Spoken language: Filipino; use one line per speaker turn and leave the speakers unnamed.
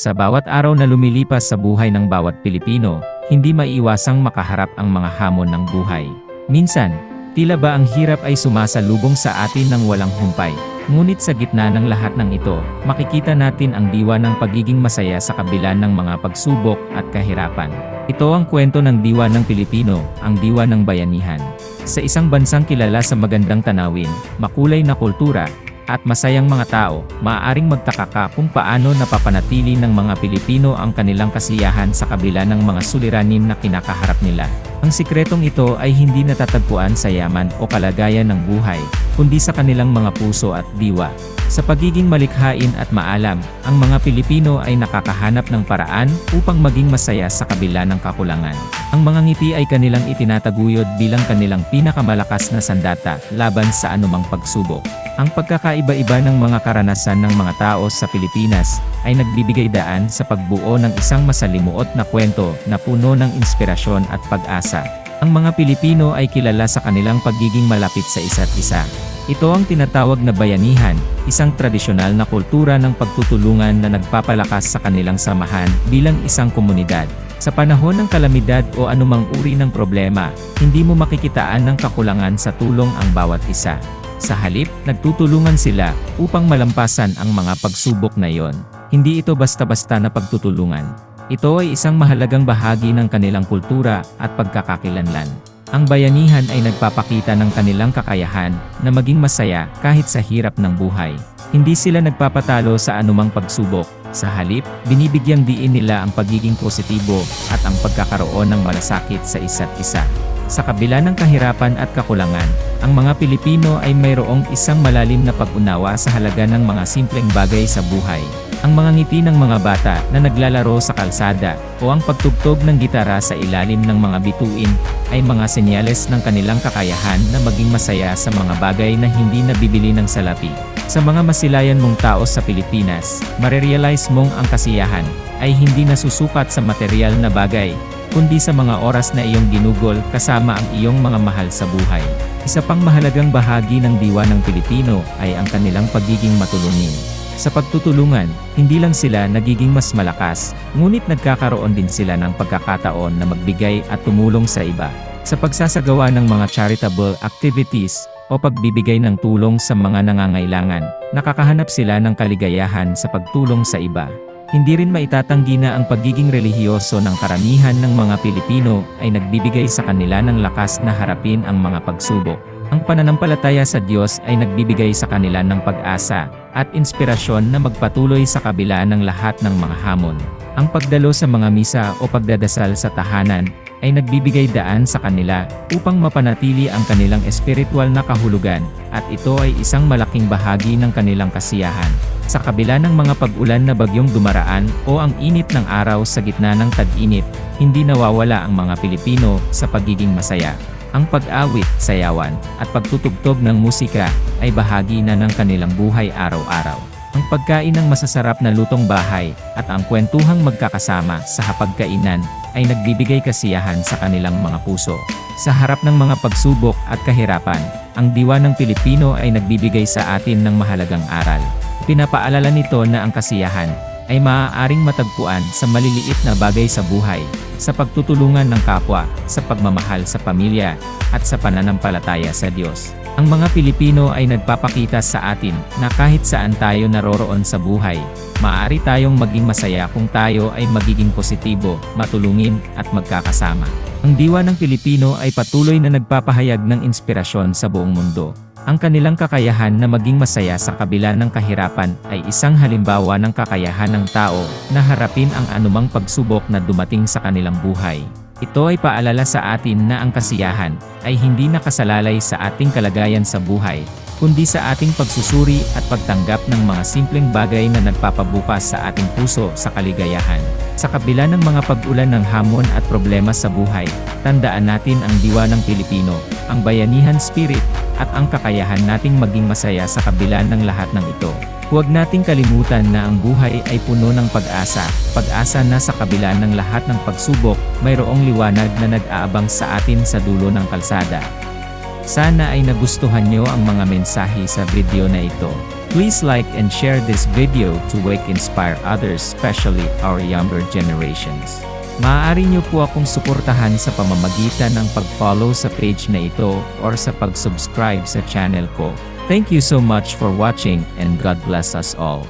Sa bawat araw na lumilipas sa buhay ng bawat Pilipino, hindi maiiwasang makaharap ang mga hamon ng buhay. Minsan, tila ba ang hirap ay sumasalubong sa atin ng walang humpay. Ngunit sa gitna ng lahat ng ito, makikita natin ang diwa ng pagiging masaya sa kabila ng mga pagsubok at kahirapan. Ito ang kwento ng diwa ng Pilipino, ang diwa ng bayanihan. Sa isang bansang kilala sa magandang tanawin, makulay na kultura, at masayang mga tao, maaaring magtaka ka kung paano napapanatili ng mga Pilipino ang kanilang kasiyahan sa kabila ng mga suliranin na kinakaharap nila. Ang sikretong ito ay hindi natatagpuan sa yaman o kalagayan ng buhay, kundi sa kanilang mga puso at diwa. Sa pagiging malikhain at maalam, ang mga Pilipino ay nakakahanap ng paraan upang maging masaya sa kabila ng kakulangan. Ang mga ngiti ay kanilang itinataguyod bilang kanilang pinakamalakas na sandata laban sa anumang pagsubok. Ang pagkakaiba-iba ng mga karanasan ng mga tao sa Pilipinas ay nagbibigay daan sa pagbuo ng isang masalimuot na kwento na puno ng inspirasyon at pag-asa. Ang mga Pilipino ay kilala sa kanilang pagiging malapit sa isa't isa. Ito ang tinatawag na bayanihan, isang tradisyonal na kultura ng pagtutulungan na nagpapalakas sa kanilang samahan bilang isang komunidad. Sa panahon ng kalamidad o anumang uri ng problema, hindi mo makikitaan ng kakulangan sa tulong ang bawat isa. Sa halip, nagtutulungan sila upang malampasan ang mga pagsubok na iyon. Hindi ito basta-basta na pagtutulungan. Ito ay isang mahalagang bahagi ng kanilang kultura at pagkakakilanlan. Ang bayanihan ay nagpapakita ng kanilang kakayahan na maging masaya kahit sa hirap ng buhay. Hindi sila nagpapatalo sa anumang pagsubok. Sa halip, binibigyang diin nila ang pagiging positibo at ang pagkakaroon ng malasakit sa isa't isa. Sa kabila ng kahirapan at kakulangan, ang mga Pilipino ay mayroong isang malalim na pag-unawa sa halaga ng mga simpleng bagay sa buhay. Ang mga ngiti ng mga bata na naglalaro sa kalsada o ang pagtugtog ng gitara sa ilalim ng mga bituin ay mga senyales ng kanilang kakayahan na maging masaya sa mga bagay na hindi nabibili ng salapi. Sa mga masilayan mong tao sa Pilipinas, marerealize mong ang kasiyahan ay hindi nasusukat sa material na bagay, kundi sa mga oras na iyong ginugol kasama ang iyong mga mahal sa buhay. Isa pang mahalagang bahagi ng diwa ng Pilipino ay ang kanilang pagiging matulungin. Sa pagtutulungan, hindi lang sila nagiging mas malakas, ngunit nagkakaroon din sila ng pagkakataon na magbigay at tumulong sa iba. Sa pagsasagawa ng mga charitable activities, o pagbibigay ng tulong sa mga nangangailangan, nakakahanap sila ng kaligayahan sa pagtulong sa iba. Hindi rin maitatanggi na ang pagiging relihiyoso ng karamihan ng mga Pilipino ay nagbibigay sa kanila ng lakas na harapin ang mga pagsubok. Ang pananampalataya sa Diyos ay nagbibigay sa kanila ng pag-asa at inspirasyon na magpatuloy sa kabila ng lahat ng mga hamon. Ang pagdalo sa mga misa o pagdadasal sa tahanan ay nagbibigay daan sa kanila upang mapanatili ang kanilang espiritual na kahulugan at ito ay isang malaking bahagi ng kanilang kasiyahan. Sa kabila ng mga pag-ulan na bagyong dumaraan o ang init ng araw sa gitna ng tag-init, hindi nawawala ang mga Pilipino sa pagiging masaya. Ang pag-awit, sayawan, at pagtutugtog ng musika ay bahagi na ng kanilang buhay araw-araw. Ang pagkain ng masasarap na lutong bahay at ang kwentuhang magkakasama sa hapagkainan ay nagbibigay kasiyahan sa kanilang mga puso. Sa harap ng mga pagsubok at kahirapan, ang diwa ng Pilipino ay nagbibigay sa atin ng mahalagang aral. Pinapaalala nito na ang kasiyahan ay maaaring matagpuan sa maliliit na bagay sa buhay, sa pagtutulungan ng kapwa, sa pagmamahal sa pamilya, at sa pananampalataya sa Diyos. Ang mga Pilipino ay nagpapakita sa atin na kahit saan tayo naroroon sa buhay, maaari tayong maging masaya kung tayo ay magiging positibo, matulungin, at magkakasama. Ang diwa ng Pilipino ay patuloy na nagpapahayag ng inspirasyon sa buong mundo. Ang kanilang kakayahan na maging masaya sa kabila ng kahirapan ay isang halimbawa ng kakayahan ng tao na harapin ang anumang pagsubok na dumating sa kanilang buhay. Ito ay paalala sa atin na ang kasiyahan ay hindi nakasalalay sa ating kalagayan sa buhay, kundi sa ating pagsusuri at pagtanggap ng mga simpleng bagay na nagpapabukas sa ating puso sa kaligayahan. Sa kabila ng mga pag-ulan ng hamon at problema sa buhay, tandaan natin ang diwa ng Pilipino, ang bayanihan spirit, at ang kakayahan nating maging masaya sa kabila ng lahat ng ito. Huwag nating kalimutan na ang buhay ay puno ng pag-asa, pag-asa na sa kabila ng lahat ng pagsubok, mayroong liwanag na nag-aabang sa atin sa dulo ng kalsada. Sana ay nagustuhan nyo ang mga mensahe sa video na ito. Please like and share this video to wake inspire others especially our younger generations. Maaari niyo po akong suportahan sa pamamagitan ng pag-follow sa page na ito or sa pag-subscribe sa channel ko. Thank you so much for watching and God bless us all.